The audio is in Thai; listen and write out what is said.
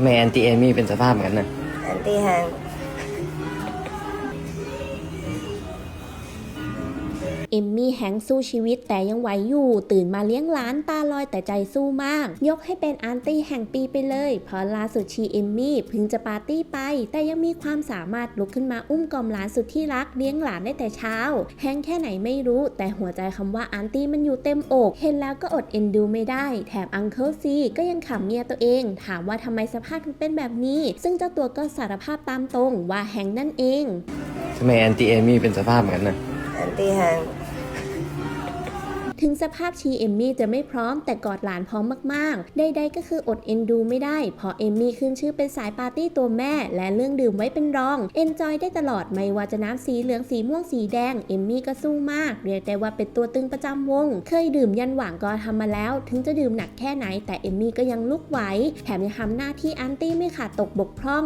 ทำไมแอนตี้เอมี่เป็นสภาพเหมือนกันน่ะ แอนตี้แฮง เอมมี่แฮงค์สู้ชีวิตแต่ยังไหวอยู่ ตื่นมาเลี้ยงหลานตาลอยแต่ใจสู้มาก ยกให้เป็นอันตี้แห่งปีไปเลย เพราะล่าสุดชีเอมมี่เพิ่งจะปาร์ตี้ไป แต่ยังมีความสามารถลุกขึ้นมาอุ้มกล่อมหลานสุดที่รักเลี้ยงหลานได้แต่เช้า แฮงค์แค่ไหนไม่รู้แต่หัวใจคำว่าอันตี้มันอยู่เต็มอก เห็นแล้วก็อดเอ็นดูไม่ได้ แถมอังเคิลซีก็ยังขำเมียตัวเอง ถามว่าทำไมสภาพถึงเป็นแบบนี้ ซึ่งเจ้าตัวก็สารภาพตามตรงว่าแฮงค์นั่นเองทำไมแอนตี้เอมี่เป็นสภาพเหมือนกันนะแอนตี้แฮง ถึงสภาพชีเอมมี่จะไม่พร้อมแต่กอดหลานพร้อมมากๆ ใดๆก็คืออดเอ็นดูไม่ได้ เพราะเอมมี่ขึ้นชื่อเป็นสายปาร์ตี้ตัวแม่ และเรื่องดื่มไว้เป็นรอง เอนจอยได้ตลอดไม่ว่าจะน้ำสีเหลืองสีม่วงสีแดง เอมมี่ก็สู้มาก เรียกได้ว่าเป็นตัวตึงประจำวง เคยดื่มยันหว่างก็ทำมาแล้ว ถึงจะดื่มหนักแค่ไหนแต่เอมมี่ก็ยังลุกไหว แถมยังทำหน้าที่อันตี้ไม่ขาดตกบกพร่อง